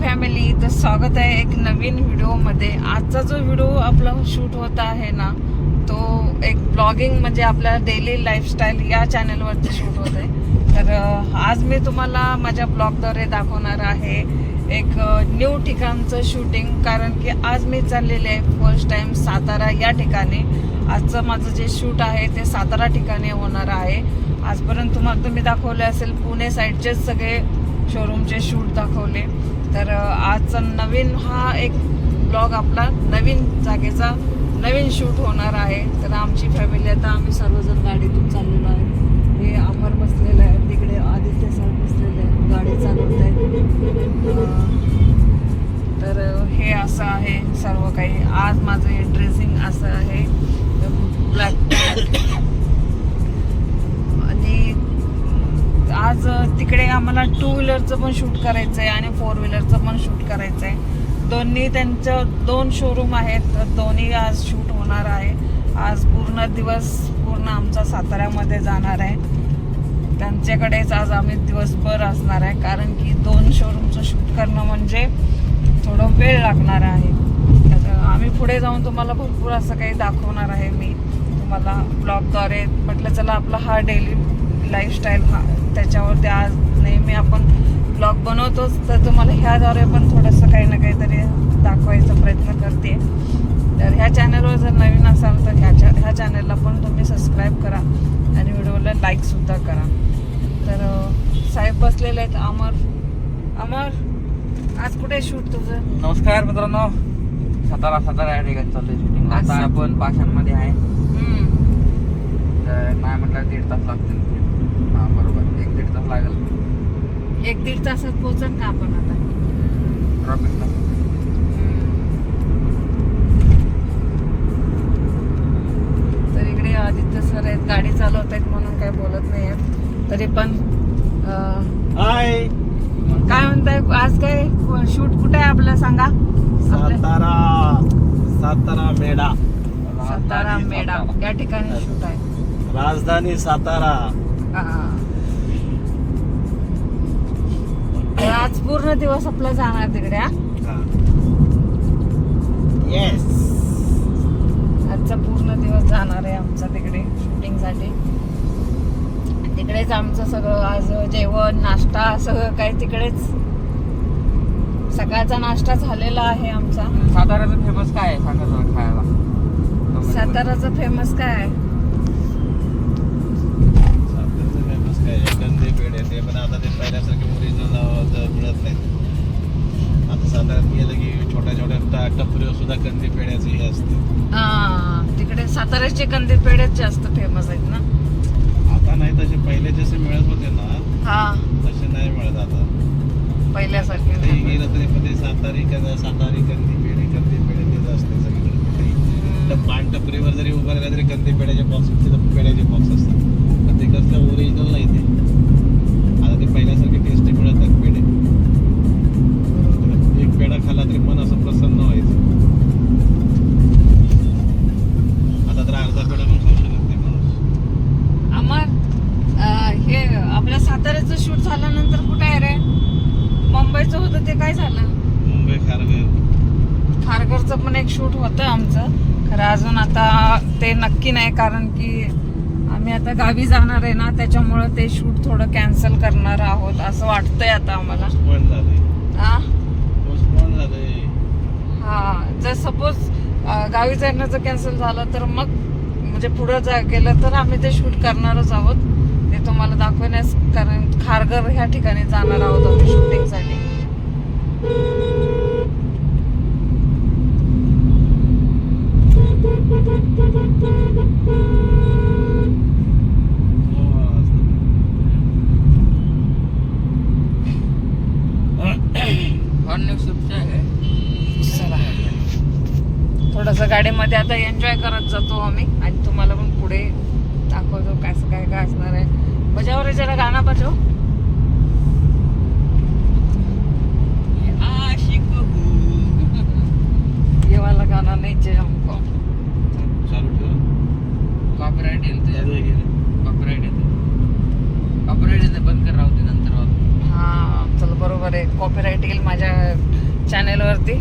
Family तर स्वागत आहे एक नवीन व्हिडिओमध्ये आजचा जो व्हिडिओ आपला शूट होत आहे ना तो एक ब्लॉगिंग म्हणजे आपल्या डेली लाईफस्टाईल या चॅनलवरती शूट होत आहे तर आज मी तुम्हाला माझ्या ब्लॉगद्वारे दाखवणार आहे एक न्यू ठिकाणचं शूटिंग कारण की आज मी चाललेले आहे फर्स्ट टाईम सातारा या ठिकाणी. आजचं माझं जे शूट आहे ते सातारा ठिकाणी होणार आहे. आजपर्यंत तुम्हाला तुम्ही दाखवले असेल पुणे साईडचेच सगळे शोरूमचे शूट दाखवले. तर आजचा नवीन हा एक ब्लॉग आपला नवीन जागेचा नवीन शूट होणार आहे. तर आमची फॅमिली आता आम्ही सर्वजण गाडीतून चाललेलो आहे. हे अमर बसलेलं आहे. तिकडे आदित्य सर बसलेले आहे गाडी चालवत आहेत. तर हे असं आहे सर्व काही. आज माझं हे ड्रेसिंग असं आहे. ब्लॅक इकडे आम्हाला टू व्हीलरचं पण शूट करायचं आहे आणि फोर व्हीलरचं पण शूट करायचं आहे दोन्ही त्यांचं दोन शोरूम आहेत तर दोन्ही आज शूट होणार आहे. आज पूर्ण दिवस पूर्ण आमचा साताऱ्यामध्ये जाणार आहे. त्यांच्याकडेच आज आम्ही दिवसभर असणार आहे कारण की दोन शोरूमचं शूट करणं म्हणजे थोडं वेळ लागणार आहे. आम्ही पुढे जाऊन तुम्हाला भरपूर असं काही दाखवणार आहे मी तुम्हाला ब्लॉगद्वारे म्हटलं चला आपला हा डेली लाईफस्टाईल हा त्याच्यावरती आज नेहमी आपण ब्लॉग बनवतोच. तर तुम्हाला ह्याद्वारे पण थोडंसं काही ना काहीतरी दाखवायचा प्रयत्न करते. तर ह्या चॅनलवर जर नवीन असाल तर ह्या च्या ह्या चॅनलला पण तुम्ही सबस्क्राईब करा आणि व्हिडिओला लाईकसुद्धा करा. तर साहेब बसलेले आहेत. अमर अमर आज कुठे शूट तुझं? नमस्कार मित्रांनो. सातारा सातारा या ठिकाणी चाललंय शूटिंग आता. आपण पाषाणमध्ये आहे. नाही म्हटलं दीड तास लागतील. दीड तास लागेल. एक दीड तासात पोहोचल का आपण आता? ट्रॉफिकला तर इकडे आदित्य सर आहेत गाडी चालवत आहेत म्हणून काय बोलत नाही आहेत तरी पण काय म्हणताय? आज काय? शूट कुठे आहे आपलं? सांगा. सातारा. सातारा मेढा. सातारा मेडा या ठिकाणी शूट आहे. राजधानी सातारा. आज पूर्ण दिवस आपला जाणार तिकडे हा? येस आजचा पूर्ण दिवस जाणार आहे आमचा तिकडे शूटिंगसाठी. तिकडेच आमचं सगळं आज जेवण नाश्ता सगळं काही तिकडेच. सकाळचा नाश्ता झालेला आहे आमचा. साताऱ्याचं फेमस काय आहे? सांगा जरा खायला. साताराचं फेमस काय आहे? साताऱ्याचं फेमस काय आहे? कंदी पेढे ते पण आता ते पहिल्यासारखे ओरिजिनल मिळत नाहीत आता साताऱ्यात गेलं की छोट्या छोट्या टपरीवर सुद्धा कंदी पेढ्याचं हे असते हा, तिकडे साताऱ्याचे कंदील पेढेच जास्त फेमस आहेत ना. आता नाही तसे पहिले जसे मिळत होते ना हा. तसे नाही मिळत आता. पहिल्यासारखे. गेलं तरी पण ते सातारी कंद सातारी कंदी पेढे कंदी पेढे तेच असते सगळीकडे. तर पान टपरीवर जरी उभं राहिलं तरी कंदी पेढ्याचे बॉक्स तिथं पेढ्याचे बॉक्स असतात. पण ते कसलं ओरिजिनल नाही ते. साताऱ्याचं शूट झाल्यानंतर कुठे आहे रे? मुंबईचं होतं ते काय झालं? मुंबई खारघर. खारघरचं पण एक शूट होतं आमचं. खरं अजून आता ते नक्की नाही कारण की आम्ही आता गावी जाणार आहे ना त्याच्यामुळं ते शूट थोडं कॅन्सल करणार आहोत असं वाटतंय आता आम्हाला. हा हा जर सपोज गावी जाण्याचं कॅन्सल झालं तर मग म्हणजे पुढं जा गेलं तर आम्ही ते शूट करणारच आहोत. तुम्हाला दाखवण्यास कारण खारघर ह्या ठिकाणी जाणार आहोत आम्ही शूटिंगसाठी. चला. थोडंसं गाडीमध्ये आता एन्जॉय करत जातो आम्ही आणि तुम्हाला पण पुढे दाखवतो कसं काय काय असणार आहे. बजाव रे जरा ये वाला गाना नहीं चाहिए हमको चालू ठेव. कॉपीराइट येईल ते? कॉपीराइट येते. कॉपीराइट येते बंद कर राहू दे नंतर. हा चल बरोबर आहे. कॉपीराईट येईल माझ्या चॅनेलवरती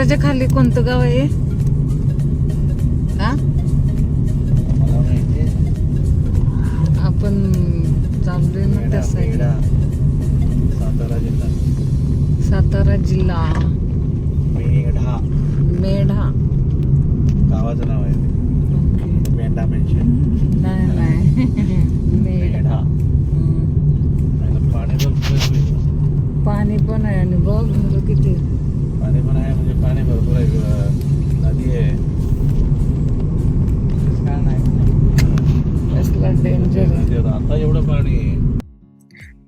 डोंगराच्या खाली कोणतं गाव आहे? हा. आपण चाललोय ना त्या साईड. सातारा जिल्हा. सातारा जिल्हा. मेढा. मेढा. गावाचं नाव आहे. मेंढा मेन्शन नाही नाही. मेढा. पाणी पण आहे. आणि बघ घरं किती पाणी पण आहे म्हणजे पाणी भरपूर आहे अं, नदी आहे काय नाही कसला डेंजर आहे नदी आहे. आता एवढं पाणी आहे.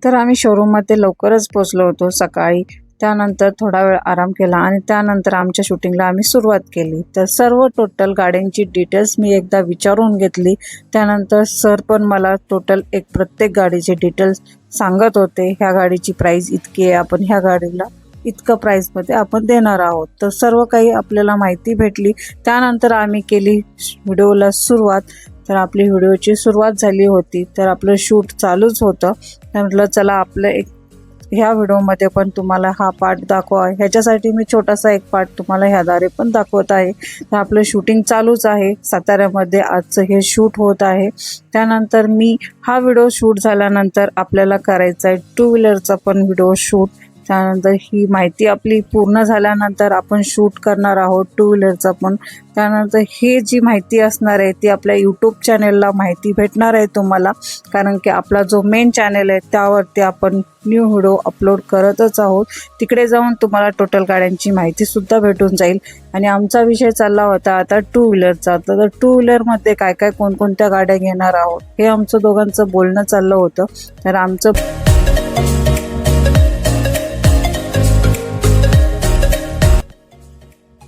तर आम्ही शोरूममध्ये लवकरच पोचलो होतो सकाळी. त्यानंतर थोडा वेळ आराम केला आणि त्यानंतर आमच्या शूटिंगला आम्ही सुरुवात केली. तर सर्व टोटल गाड्यांची डिटेल्स मी एकदा विचारून घेतली. त्यानंतर सर पण मला टोटल एक प्रत्येक गाडीचे डिटेल्स सांगत होते. ह्या गाडीची प्राईस इतकी आहे आपण ह्या गाडीला इतकं प्राईसमध्ये आपण देणार आहोत. तर सर्व काही आपल्याला माहिती भेटली. त्यानंतर आम्ही केली व्हिडिओला सुरुवात. तर आपली व्हिडिओची सुरुवात झाली होती तर आपलं शूट चालूच होतं. तर म्हटलं चला आपलं एक ह्या व्हिडिओमध्ये पण तुम्हाला हा पार्ट दाखवा. ह्याच्यासाठी मी छोटासा एक पार्ट तुम्हाला ह्याद्वारे पण दाखवत आहे. तर आपलं शूटिंग चालूच आहे. साताऱ्यामध्ये आजचं हे शूट होत आहे. त्यानंतर मी हा व्हिडिओ शूट झाल्यानंतर आपल्याला करायचा आहे टू व्हीलरचा पण व्हिडिओ शूट त्यानंतर ही माहिती आपली पूर्ण झाल्यानंतर आपण शूट करणार आहोत टू व्हीलरचा पण त्यानंतर हे जी माहिती असणार आहे ती आपल्या यूट्यूब चॅनेलला माहिती भेटणार आहे तुम्हाला. कारण की आपला जो मेन चॅनेल आहे त्यावरती आपण न्यू व्हिडिओ अपलोड करतच आहोत. तिकडे जाऊन तुम्हाला टोटल गाड्यांची माहितीसुद्धा भेटून जाईल. आणि आमचा विषय चालला होता आता टू व्हीलरचा तर टू व्हीलरमध्ये काय काय कोणकोणत्या गाड्या घेणार आहोत हे आमचं दोघांचं बोलणं चाललं होतं. तर आमचं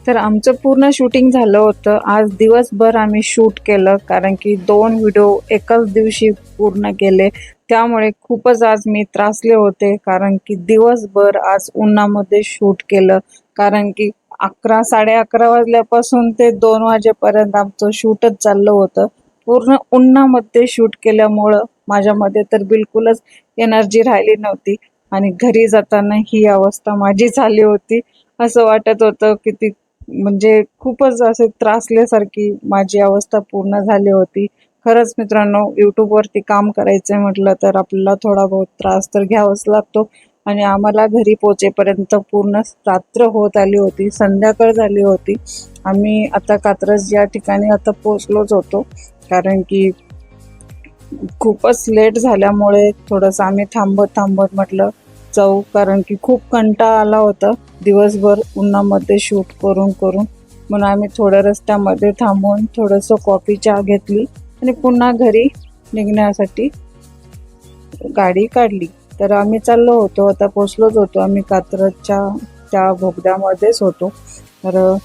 तर आमचं पूर्ण शूटिंग झालं होतं. आज दिवसभर आम्ही शूट केलं कारण की दोन व्हिडिओ एकाच दिवशी पूर्ण केले. त्यामुळे खूपच आज मी त्रासले होते कारण की दिवसभर आज उन्हामध्ये शूट केलं. कारण की अकरा साडे अकरा वाजल्यापासून ते दोन वाजेपर्यंत आमचं शूटच चाललं होतं. पूर्ण उन्हामध्ये शूट केल्यामुळं माझ्यामध्ये तर बिलकुलच एनर्जी राहिली नव्हती आणि घरी जाताना ही अवस्था माझी झाली होती. असं वाटत होतं की ती म्हणजे खूपच असे त्रासल्यासारखी माझी अवस्था पूर्ण झाली होती. खरंच मित्रांनो यूट्यूबवरती काम करायचं म्हटलं तर आपल्याला थोडा बहुत त्रास तर घ्यावाच लागतो. आणि आम्हाला घरी पोचेपर्यंत पूर्ण रात्र होत आली होती संध्याकाळ झाली होती. आम्ही आता कात्रज या ठिकाणी आता पोचलोच होतो. कारण की खूपच लेट झाल्यामुळे थोडंसं आम्ही थांबत थांबत म्हटलं जाऊ. कारण की खूप कंटाळा आला होता. दिवसभर उन्हामध्ये शूट करून करून. म्हणून आम्ही थोड्या रस्त्यामध्ये थांबून थोडंसं कॉफी चहा घेतली आणि पुन्हा घरी निघण्यासाठी गाडी काढली. तर आम्ही चाललो होतो. आता पोचलोच होतो. आम्ही कात्रजच्या त्या बोगद्यामध्येच होतो. तर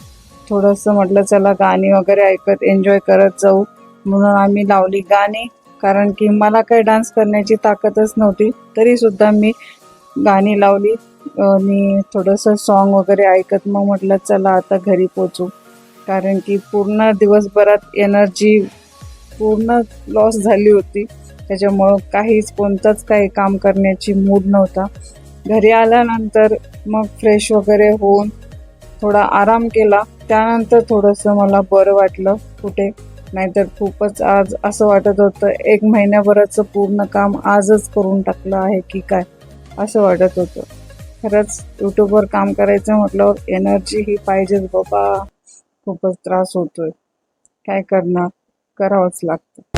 थोडंसं म्हटलं चला गाणी वगैरे ऐकत एन्जॉय करत जाऊ. म्हणून आम्ही लावली गाणी. कारण की मला काही डान्स करण्याची ताकदच नव्हती. तरीसुद्धा मी गाणी लावली आणि थोडंसं सॉन्ग वगैरे ऐकत मग म्हटलं चला आता घरी पोचू. कारण की पूर्ण दिवसभरात एनर्जी पूर्ण लॉस झाली होती. त्याच्यामुळं काहीच कोणतंच काही काम करण्याची मूड नव्हता. घरी आल्यानंतर मग फ्रेश वगैरे होऊन थोडा आराम केला. त्यानंतर थोडंसं मला बरं वाटलं कुठे. नाहीतर खूपच आज असं वाटत होतं एक महिन्याभराचं पूर्ण काम आजच करून टाकलं आहे की काय. असं वाटत होतं. खरंच यूट्यूबवर काम करायचं म्हटल्यावर एनर्जी ही पाहिजेच बाबा. खूपच त्रास होतोय. काय करणार? करावंच लागतं.